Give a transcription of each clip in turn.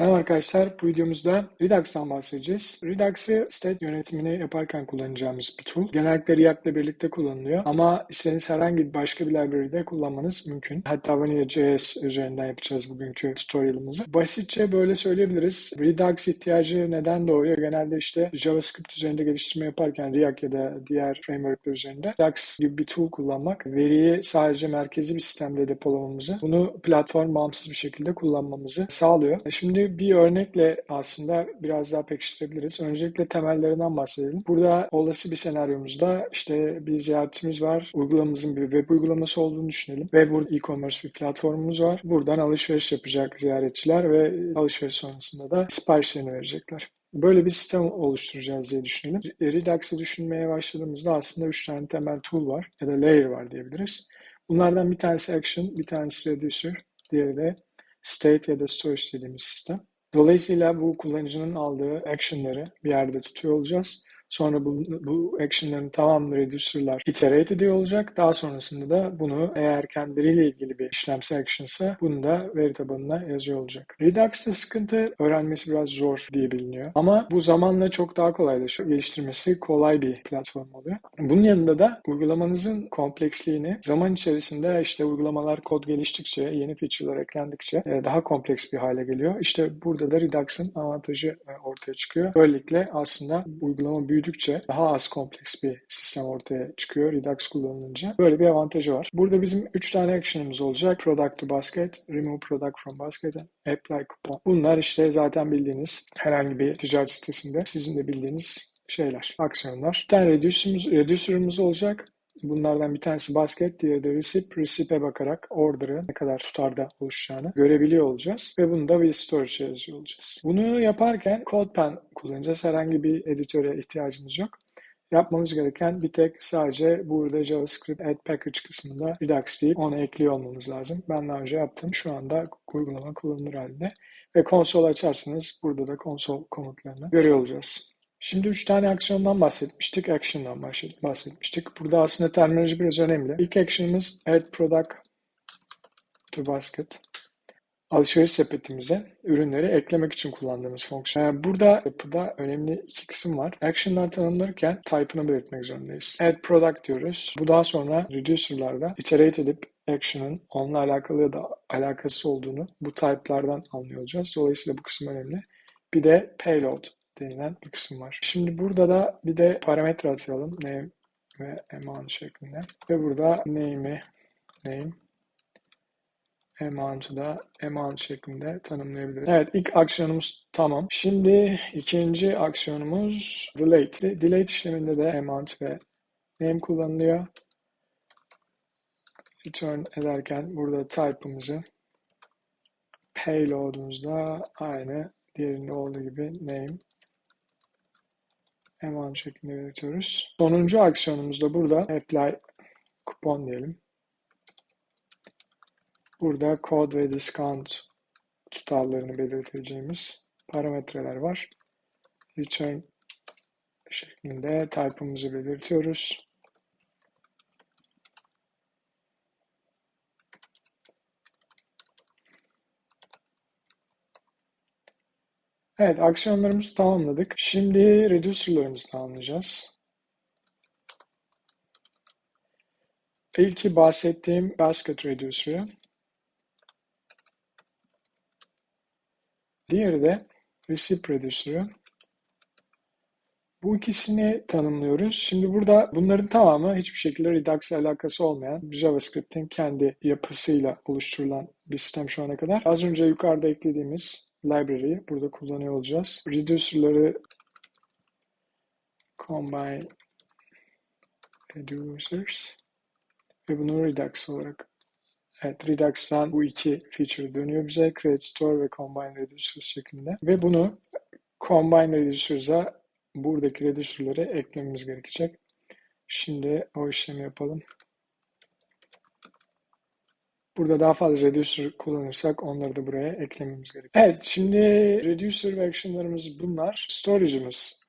Merhaba arkadaşlar, bu videomuzda Redux'tan bahsedeceğiz. Redux'ı state yönetimini yaparken kullanacağımız bir tool. Genellikle React'le birlikte kullanılıyor ama istediğiniz herhangi başka bir library'de kullanmanız mümkün. Hatta Vanilla.js üzerinden yapacağız bugünkü tutorial'ımızı. Basitçe böyle söyleyebiliriz. Redux ihtiyacı neden doğuyor? Genelde işte JavaScript üzerinde geliştirme yaparken React ya da diğer frameworkler üzerinde Redux gibi bir tool kullanmak veriyi sadece merkezi bir sistemde depolamamızı, bunu platform bağımsız bir şekilde kullanmamızı sağlıyor. E bir örnekle aslında biraz daha pekiştirebiliriz. Öncelikle temellerinden bahsedelim. Burada olası bir senaryomuzda işte bir ziyaretçimiz var. Uygulamamızın bir web uygulaması olduğunu düşünelim. Ve burada e-commerce bir platformumuz var. Buradan alışveriş yapacak ziyaretçiler ve alışveriş sonrasında da siparişlerini verecekler. Böyle bir sistem oluşturacağız diye düşünelim. Redux'ı düşünmeye başladığımızda aslında üç tane temel tool var ya da layer var diyebiliriz. Bunlardan bir tanesi action, bir tanesi reducer, diğeri de state ya da storage dediğimiz sistem. Dolayısıyla bu kullanıcının aldığı action'ları bir yerde tutuyor olacağız. Sonra bu, bu action'ların tamamını reducer'lar iterate ediyor olacak. Daha sonrasında da bunu eğer kendileriyle ilgili bir işlemsel action'sa bunu da veri tabanına yazıyor olacak. Redux'ta sıkıntı öğrenmesi biraz zor diye biliniyor. Ama bu zamanla çok daha kolaylaşıyor. Geliştirmesi kolay bir platform oluyor. Bunun yanında da uygulamanızın kompleksliğini zaman içerisinde işte uygulamalar kod geliştikçe, yeni feature'lar eklendikçe e, daha kompleks bir hale geliyor. İşte burada da Redux'ın avantajı e, ortaya çıkıyor. Böylelikle aslında uygulama büyük büyüdükçe daha az kompleks bir sistem ortaya çıkıyor Redux kullanılınca. Böyle bir avantajı var. Burada bizim 3 tane action'ımız olacak. Product to basket, remove product from basket apply coupon. Bunlar işte zaten bildiğiniz herhangi bir ticaret sitesinde sizin de bildiğiniz şeyler, aksiyonlar. Bir tane reducer'ımız, reducer'ımız olacak. Bunlardan bir tanesi basket, diğeri de recip. Recip'e bakarak order'ı ne kadar tutarda oluşacağını görebiliyor olacağız. Ve bunu da bir storage'e yazıyor olacağız. Bunu yaparken CodePen kullanacağız. Herhangi bir editöre ihtiyacımız yok. Yapmamız gereken bir tek sadece burada JavaScript add package kısmında Redux deyip onu ekliyor olmamız lazım. Ben daha önce yaptım. Şu anda uygulama kullanılır halde. Ve konsol açarsanız burada da konsol komutlarını görüyor olacağız. Şimdi üç tane aksiyondan bahsetmiştik, action'dan bahsetmiştik. Burada aslında terminoloji biraz önemli. İlk action'ımız add product to basket. Alışveriş sepetimize ürünleri eklemek için kullandığımız fonksiyon. Burada yapıda önemli iki kısım var. Action'lar tanımlarken type'ını belirtmek zorundayız. Add product diyoruz. Bu daha sonra reducer'larda iterate edip action'ın onunla alakalı ya da alakası olduğunu bu type'lardan anlıyor olacağız. Dolayısıyla bu kısım önemli. Bir de payload denilen bir kısım var. Şimdi burada da bir de parametre atayalım. Name ve amount şeklinde. Ve burada name'i name amount'u da amount şeklinde tanımlayabiliriz. Evet ilk aksiyonumuz tamam. Şimdi ikinci aksiyonumuz delete. Delete işleminde de amount ve name kullanılıyor. Return ederken burada type'ımızı payload'umuzda aynı diğerinde olduğu gibi name amount şeklinde belirtiyoruz. Sonuncu aksiyonumuz da burada apply kupon diyelim. Burada code ve discount tutarlarını belirteceğimiz parametreler var. Return şeklinde type'ımızı belirtiyoruz. Evet, aksiyonlarımızı tamamladık. Şimdi reducer'larımızı tamamlayacağız. İlki bahsettiğim basket reducer'ı. Diğeri de receipt reducer'ı. Bu ikisini tanımlıyoruz. Şimdi burada bunların tamamı hiçbir şekilde Redux ile alakası olmayan JavaScript'in kendi yapısıyla oluşturulan bir sistem şu ana kadar. Az önce yukarıda eklediğimiz library'i burada kullanıyor olacağız. Reducer'ları combine reducers ve bunu Redux olarak Evet, Redux'tan bu iki feature dönüyor bize. Create Store ve Combine Reducers şeklinde. Ve bunu Combine Reducers'a buradaki reducer'ları eklememiz gerekecek. Şimdi o işlemi yapalım. Burada daha fazla reducer kullanırsak onları da buraya eklememiz gerekiyor. Evet şimdi reducer ve action'larımız bunlar. Storage'ımız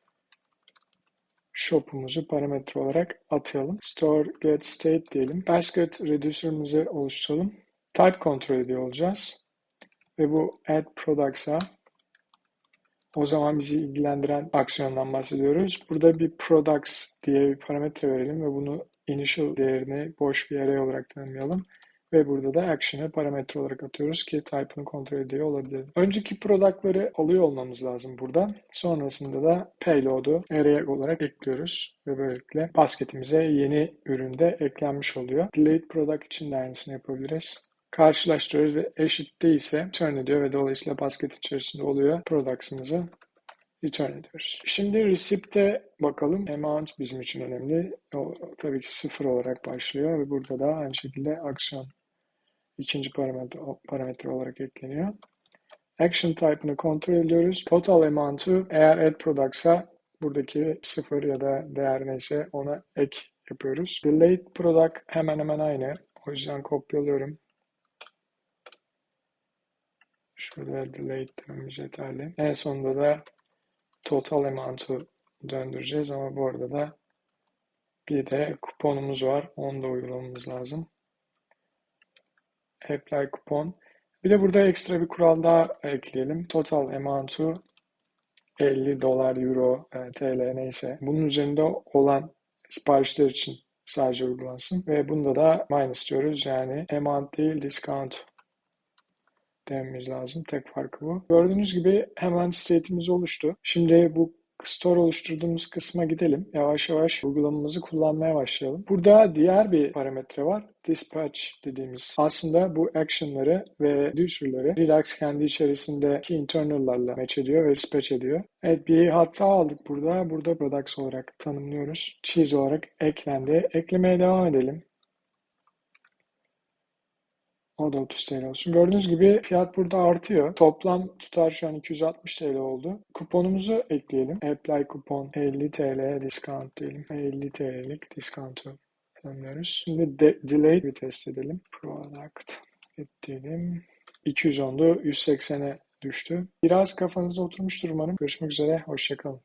shop'umuzu parametre olarak atayalım. Store get state diyelim. Basket reducer'ımızı oluşturalım. Type kontrol ediyor olacağız. Ve bu add products'a O zaman bizi ilgilendiren aksiyondan bahsediyoruz. Burada bir products diye bir parametre verelim ve bunu initial değerini boş bir array olarak tanımlayalım. Ve burada da action'ı parametre olarak atıyoruz ki type'ını kontrol ediyor olabilir. Önceki product'ları alıyor olmamız lazım buradan. Sonrasında da payload'u array olarak ekliyoruz. Ve böylelikle basketimize yeni üründe eklenmiş oluyor. Delayed product için de aynısını yapabiliriz karşılaştırıyoruz ve eşit değilse return ediyor ve dolayısıyla basket içerisinde oluyor. Products'ımızı return ediyoruz. Şimdi receipt'e bakalım. Amount bizim için önemli. O tabii ki sıfır olarak başlıyor ve burada da aynı şekilde aksiyon ikinci parametre, parametre olarak ekleniyor. Action type'ını kontrol ediyoruz. Total amount'u eğer add product'sa buradaki sıfır ya da değer neyse ona ek yapıyoruz. Delayed product hemen hemen aynı. O yüzden kopyalıyorum. Şurada delete dememiz yeterli. En sonunda da total amount'u döndüreceğiz ama bu arada da bir de kuponumuz var. Onu da uygulamamız lazım. Apply kupon. Bir de burada ekstra bir kural daha ekleyelim. Total amount'u 50 dolar, euro, e, TL neyse. Bunun üzerinde olan siparişler için sadece uygulansın. Ve bunda da minus diyoruz. Yani amount değil discount dememiz lazım. Tek farkı bu. Gördüğünüz gibi hemen state'imiz oluştu. Şimdi bu store oluşturduğumuz kısma gidelim. Yavaş yavaş uygulamamızı kullanmaya başlayalım. Burada diğer bir parametre var. Dispatch dediğimiz. Aslında bu action'ları ve reducer'ları Redux kendi içerisindeki internal'larla match ediyor ve dispatch ediyor. Evet bir hata aldık burada. Burada products olarak tanımlıyoruz. Cheese olarak eklendi. Eklemeye devam edelim. O da 30 TL olsun. Gördüğünüz gibi fiyat burada artıyor. Toplam tutar şu an 260 TL oldu. Kuponumuzu ekleyelim. Apply kupon 50 TL discount diyelim. 50 TL'lik discount'u tanımlıyoruz. Şimdi de, delay bir test edelim. Product diyelim. 210'du 180'e düştü. Biraz kafanızda oturmuştur umarım. Görüşmek üzere. Hoşçakalın.